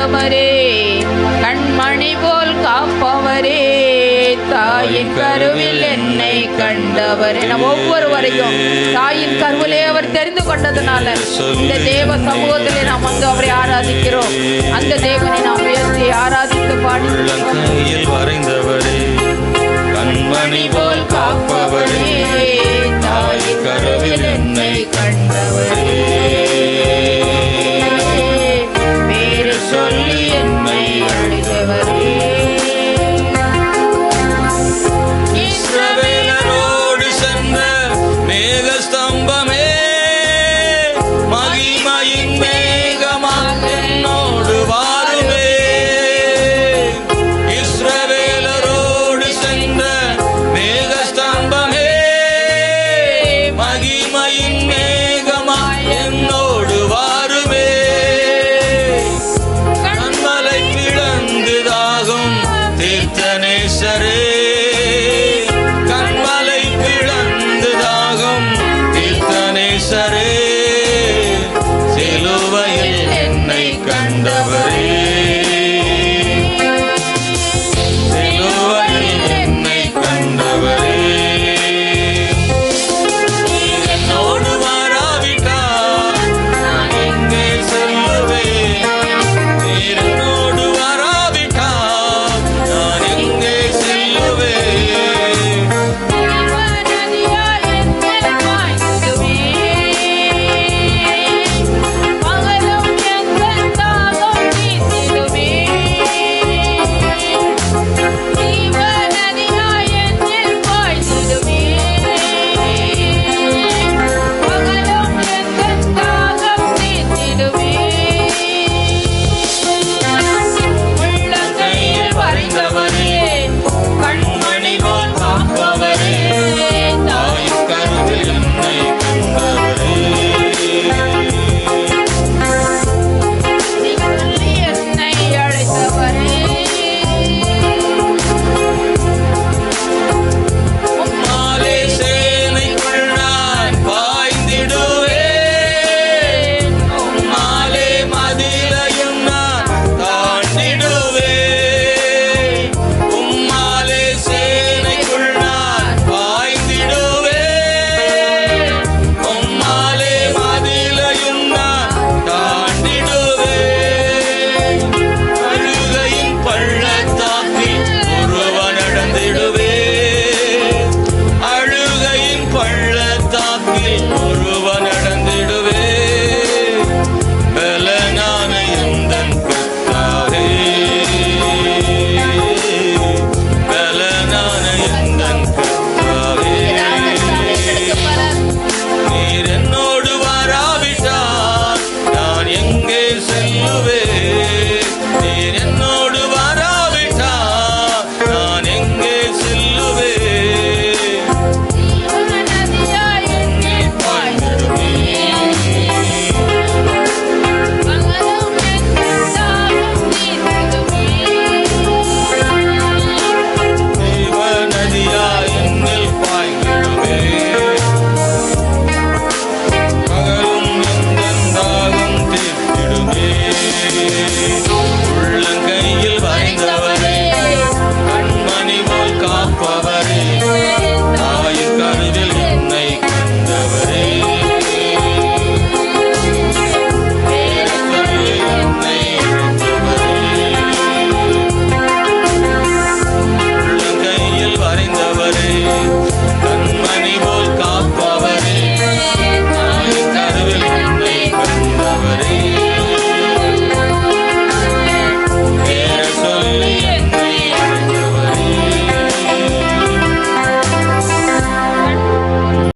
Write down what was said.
வந்தவரே கண்மணி போல் காப்பவரே. தாயின் கருவில் என்னை கண்டவரே. நம்ம ஒவ்வொருவரையும் தாயின் கருவிலே அவர் தெரிந்து கொண்டதுனால இந்த தேவ சமூகத்திலே நாம் வந்து அவரை ஆராதிக்கிறோம். அந்த தேவனை நாம் உயர்த்தி ஆராதித்து பாடி ಶರಣೇ ಶರೇ